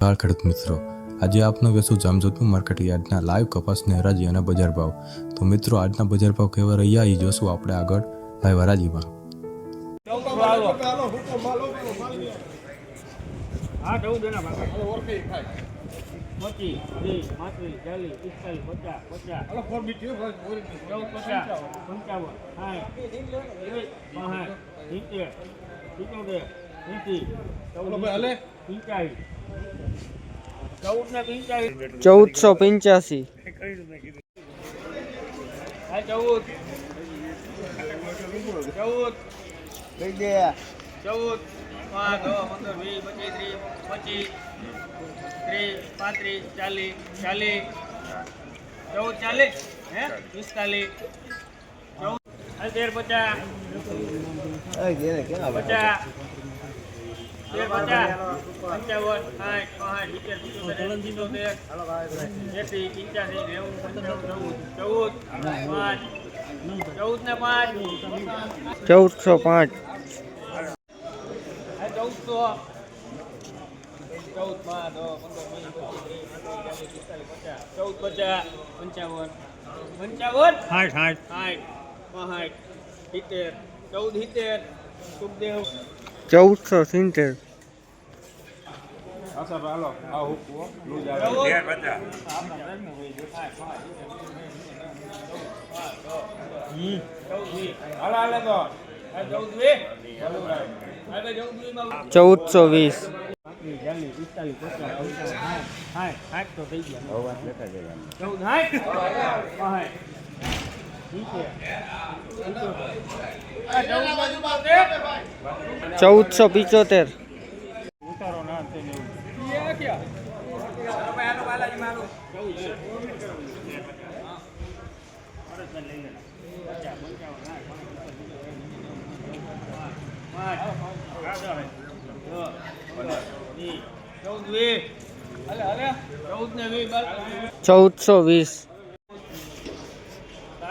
નમસ્કાર ખેડૂત મિત્રો આજે આપનું વેસુ જામજોધપુર માર્કેટ યાર્ડના લાઈવ કપાસની હરાજી અને બજાર ભાવ. તો મિત્રો આજના બજાર ભાવ કેવા રહ્યા એ જોશું આપણે આગળ લાઈવ હરાજીમાં. પંચાવન સાઠ પાંસઠ સિત્તેર સિત્તોતેર એંસી ચૌદ પંચાવીસ ચૌદ ને પંચાવીસ ચૌદસો પંચ્યાસી હા ચૌદ ચૌદ ચૌદ પાંચ દસ પંદર વીસ પચીસ ત્રીસ પચીસ ત્રીસ પાંત્રીસ ચાલીસ ચાલીસ ચૌદ ચાલીસ હે પિસ્તાલીસ ચૌદ હા, તેર પચાસ પચાસ તેર પચાસ પંચાવન સાઠ પાંસઠ સિત્તેર પિત્તોતેર સિત્તોતેર એસી પંચ્યાસી નેવું પંચાણું ચૌદ ચૌદ પાંચ ચૌદ ને પાંચ ચૌદસો પાંચ આ ચૌદસો ચૌદ પાંચ દસ પંદર વીસ પચીસ ત્રીસ પાંત્રીસ ચાલીસ પિસ્તાલીસ પચાસ ચૌદ પચાસ પંચાવન પંચાવન સાઠ સાઠ સાઠ પાંસઠ સિત્તેર ચૌદ સિત્તેર સુખદેવ ચૌદસો સિત્તેર. ચૌદસો વીસ. ચૌદસો પિચોતેર. ચૌદસો વીસ.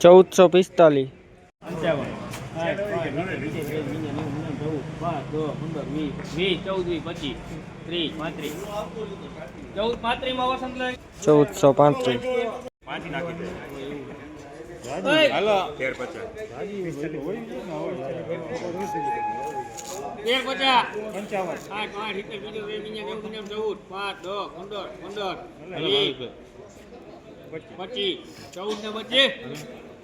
ચૌદસો પિસ્તાલીસ પંચાવન. ચૌદસો પાંત્રીસ તેર પચાસ તેર પચાસ. પાંચ, સિત્તેર, પિત્તોતેર, પિંચોતેર, નેવું, નેવું, ચૌદ, પાંચ, દસ, પંદર, પંદર, પચીસ, ચૌદ ને પચીસ.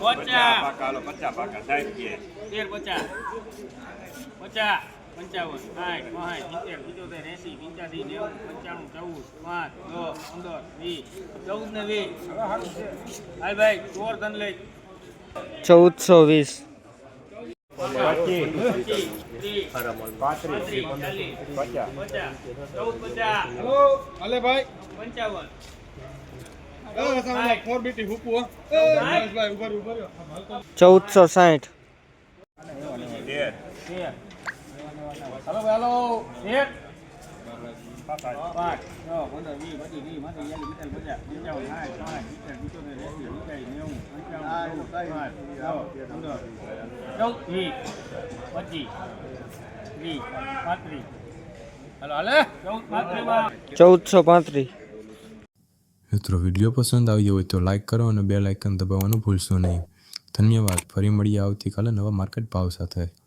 પચાસ. પાકા હાલો પચાસ પાકા. સાઠ રૂપિયા તેર પચાસ. પચાસ, પંચાવન, સાઠ, પાંસઠ, સિત્તેર, પિત્તોતેર, એંસી, પંચ્યાસી, નેવું, પંચાણું, ચૌદ, પાંચ, દસ, પંદર, વીસ, ચૌદ ને વીસ. હાલ ભાઈ, ગોવર્ધન લઈ. ચૌદસો વીસ. પંચાવન, ચૌદસો સાઠ તેર તેર, હાલો ભાઈ હાલો તેર, પાંચ, છ, પંદર, વીસ, પચીસ, ત્રીસ, પાંત્રીસ, ચાલીસ, પિસ્તાલીસ, પચાસ, પંચાવન, સાઠ, પાંસઠ, સિત્તેર, પિત્તોતેર, એંસી, પંચ્યાસી, નેવું, પંચાણું, ચૌદ, પાંચ, દસ, પંદર, ચૌદ, વીસ, પચીસ, ત્રીસ, પાંત્રીસ. હાલો, હાલે. ચૌદ, પાંત્રીસમાં ચૌદસો પાંત્રીસ મિત્રો, વીડિયો પસંદ આવ્યો હોય તો લાઇક કરો અને બે લાઇકન દબાવવાનું ભૂલશો નહીં. ધન્યવાદ. ફરી મળીએ આવતીકાલે નવા માર્કેટ ભાવ સાથે.